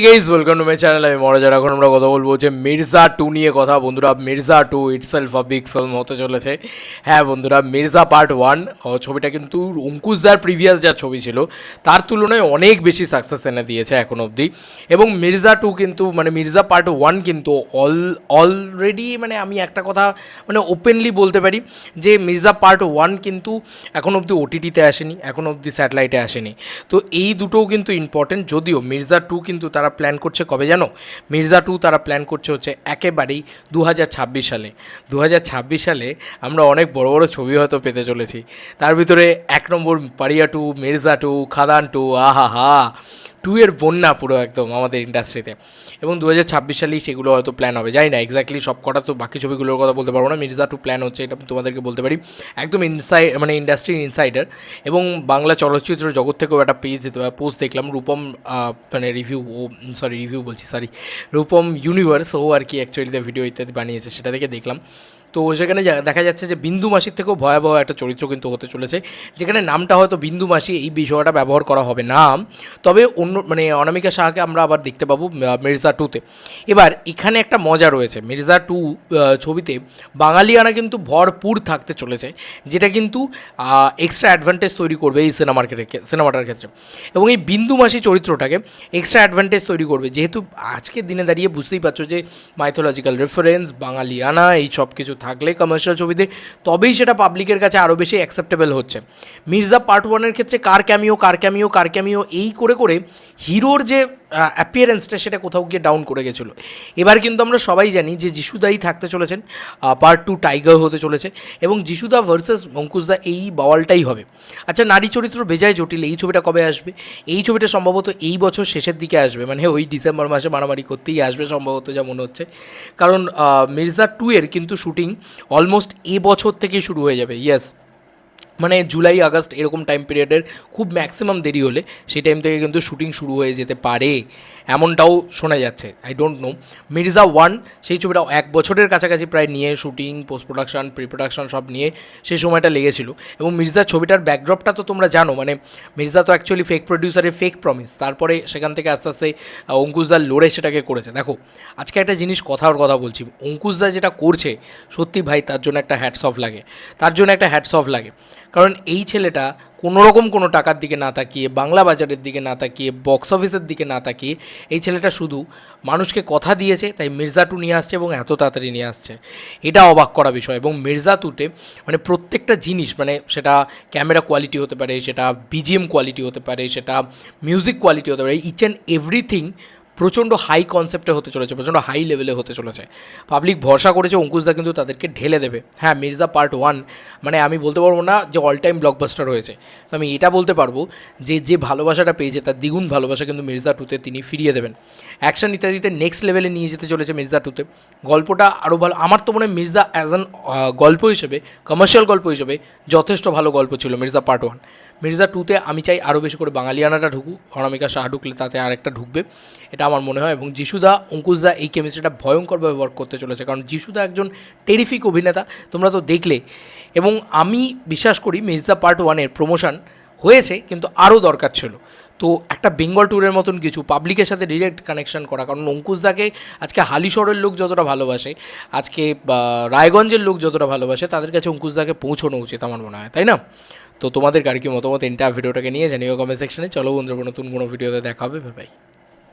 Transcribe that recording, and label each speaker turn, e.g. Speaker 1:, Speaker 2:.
Speaker 1: Guys welcome to my channel আমি মরাজার এখন আমরা কথা বলব যে মির্জা টু নিয়ে কথা। বন্ধুরা, Mirza two itself a big film হতে চলেছে। হ্যাঁ বন্ধুরা, মির্জা পার্ট ওয়ান ছবিটা কিন্তু অঙ্কুশদার প্রিভিয়াস যা ছবি ছিল, তার তুলনায় অনেক বেশি সাকসেস এনে দিয়েছে এখন অবধি। এবং মির্জা টু কিন্তু মানে মির্জা পার্ট ওয়ান কিন্তু অল অলরেডি মানে আমি একটা কথা মানে ওপেনলি বলতে পারি যে মির্জা পার্ট ওয়ান কিন্তু এখন অবধি ওটিটিতে আসেনি, এখন অবধি স্যাটেলাইটে আসেনি। তো এই দুটোও কিন্তু ইম্পর্টেন্ট যদিও মির্জা টু কিন্তু তারা প্ল্যান করছে কবে জানো? মির্জা টু তারা প্ল্যান করছে হচ্ছে একেবারেই দু হাজার ছাব্বিশ সালে। দু হাজার ছাব্বিশ সালে আমরা অনেক বড় বড় ছবি হয়তো পেতে চলেছি। তার ভিতরে এক নম্বর Pariah two Mirza two Khadaan two আহা হা টু এর বন্যা পুরো একদম আমাদের ইন্ডাস্ট্রিতে এবং দু হাজার ছাব্বিশ সালেই সেগুলো হয়তো প্ল্যান হবে। জানি না এক্স্যাক্টলি সব কটা তো বাকি ছবিগুলোর কথা বলতে পারব না। মির্জা টু প্ল্যান হচ্ছে, এটা তোমাদেরকে বলতে পারি। একদম ইনসাই মানে ইন্ডাস্ট্রির ইনসাইডার এবং বাংলা চলচ্চিত্র জগৎ থেকেও একটা পেজ পোস্ট দেখলাম। রূপম মানে রিভিউ ও সরি রিভিউ বলছি সরি রূপম ইউনিভার্স ও আর কি অ্যাকচুয়ালিতে ভিডিও ইত্যাদি বানিয়েছে, সেটা থেকে দেখলাম। তো সেখানে দেখা যাচ্ছে যে বিন্দু মাসির থেকেও ভয়াবহ একটা চরিত্র কিন্তু হতে চলেছে, যেখানে নামটা হয়তো বিন্দু মাসি এই বিষয়টা ব্যবহার করা হবে না। তবে অন্য মানে অনামিকা শাহকে আমরা আবার দেখতে পাবো মির্জা টুতে এবার এখানে একটা মজা রয়েছে, মির্জা টু ছবিতে বাঙালিয়ানা কিন্তু ভরপুর থাকতে চলেছে, যেটা কিন্তু এক্সট্রা অ্যাডভান্টেজ তৈরি করবে এই সিনেমার ক্ষেত্রে সিনেমাটার ক্ষেত্রে। এবং এই বিন্দু মাসি চরিত্রটাকে এক্সট্রা অ্যাডভান্টেজ তৈরি করবে, যেহেতু আজকের দিনে দাঁড়িয়ে বুঝতেই পারছ যে মাইথোলজিক্যাল রেফারেন্স বাঙালিয়ানা, এই সব কিছু থাকলে কমার্শিয়াল ছবিতে তবেই সেটা পাবলিকের কাছে আরও বেশি অ্যাকসেপ্টেবল হচ্ছে। মির্জা পার্ট ওয়ানের ক্ষেত্রে কার ক্যামিও কার ক্যামিও কার ক্যামিও এই করে করে হিরোর যে অ্যাপিয়ারেন্সটা সেটা কোথাও গিয়ে ডাউন করে গেছিল। এবার কিন্তু আমরা সবাই জানি যে যিশুদাই থাকতে চলেছেন পার্ট টু টাইগার হতে চলেছে এবং যিশুদা ভার্সেস অঙ্কুশদা এই বওয়ালটাই হবে। আচ্ছা নারী চরিত্র বেজায় জটিল, এই ছবিটা কবে আসবে? এই ছবিটা সম্ভবত এই বছর শেষের দিকে আসবে মানে ওই ডিসেম্বর মাসে মারামারি করতেই আসবে সম্ভবত যা মনে হচ্ছে। কারণ মির্জা টু এর কিন্তু শুটিং অলমোস্ট এ বছর থেকেই শুরু হয়ে যাবে ইয়েস মানে জুলাই, আগস্ট এরকম টাইম পিরিয়ডের খুব ম্যাক্সিমাম দেরি হলে সেই টাইম থেকে কিন্তু শুটিং শুরু হয়ে যেতে পারে। এমনটাও শোনা যাচ্ছে I don't know Mirza one সেই ছবিটা এক বছরের কাছাকাছি প্রায় নিয়ে shooting post production pre production সব নিয়ে সেই সময়টা লেগেছিল। এবং মির্জা ছবিটার ব্যাকড্রপটা তো তোমরা জানো মানে মির্জা তো অ্যাকচুয়ালি ফেক প্রডিউসারের ফেক প্রমিস তারপরে সেখান থেকে আস্তে আস্তে অঙ্কুশদার লড়ে সেটাকে করেছে। দেখো, আজকে একটা জিনিস কথার কথা বলছি। অঙ্কুশদা যেটা করছে, সত্যি ভাই, তার জন্য একটা হ্যাটস অফ লাগে। তার জন্য একটা হ্যাটস অফ লাগে। কারণ এই ছেলেটা কোনো রকম কোনো টাকার দিকে না তাকিয়ে, বাংলা বাজারের দিকে না তাকিয়ে বক্স অফিসের দিকে না তাকিয়ে এই ছেলেটা শুধু মানুষকে কথা দিয়েছে, তাই মির্জা টু নিয়ে আসছে এবং এত তাড়াতাড়ি নিয়ে আসছে। এটা অবাক করা বিষয় এবং মির্জা টুতে মানে প্রত্যেকটা জিনিস মানে সেটা ক্যামেরা কোয়ালিটি হতে পারে, সেটা বিজিএম কোয়ালিটি হতে পারে, সেটা মিউজিক কোয়ালিটি হতে পারে ইচ অ্যান্ড এভরিথিং প্রচণ্ড হাই কনসেপ্টে হতে চলেছে, প্রচণ্ড হাই লেভেলে হতে চলেছে। পাবলিক ভরসা করেছে অঙ্কুশদা কিন্তু তাদেরকে ঢেলে দেবে। হ্যাঁ মির্জা পার্ট ওয়ান মানে আমি বলতে পারব না যে অল টাইম ব্লকবাস্টার হয়েছে তো আমি এটা বলতে পারব যে যে ভালোবাসাটা পেয়েছে, তার দ্বিগুণ ভালোবাসা কিন্তু মির্জা টুতে তিনি ফিরিয়ে দেবেন। অ্যাকশন ইত্যাদিতে নেক্সট লেভেলে নিয়ে যেতে চলেছে মির্জা টুতে গল্পটা আরও ভালো, আমার তো মনে হয় মির্জা অ্যাজ অ্যান গল্প হিসেবে কমার্শিয়াল গল্প হিসেবে যথেষ্ট ভালো গল্প ছিল মির্জা পার্ট ওয়ান মির্জা টুতে আমি চাই আরও বেশি করে বাঙালিয়ানাটা ঢুকুক, অনামিকা শাহ ঢুকলে তাতে আরেকটা ঢুকবে। এটা আমার মনে হয়, এবং যিশুদা, অঙ্কুশদা এই কেমিস্ট্রিটা ভয়ঙ্করভাবে ওয়ার্ক করতে চলেছে। কারণ যিশুদা একজন টেরিফিক অভিনেতা, তোমরা তো দেখলে। এবং আমি বিশ্বাস করি মির্জা পার্ট ওয়ানের প্রমোশন হয়েছে, কিন্তু আরও দরকার ছিল। তো একটা বেঙ্গল ট্যুরের মতন কিছু পাবলিকের সাথে ডিরেক্ট কানেকশন করা। কারণ অঙ্কুশদাকে আজকে হালিশহরের লোক যতটা ভালোবাসে, আজকে রায়গঞ্জের লোক যতটা ভালোবাসে, তাদের কাছে অঙ্কুশদাকে পৌঁছানো উচিত আমার মনে হয়, তাই না? তো তোমাদের আর কি মতামত? এন্টার ভিডিওটাকে নিয়ে জানিও কমেন্ট সেকশনে চলো বন্ধুরা, নতুন কোনো ভিডিওতে দেখা হবে। ভাই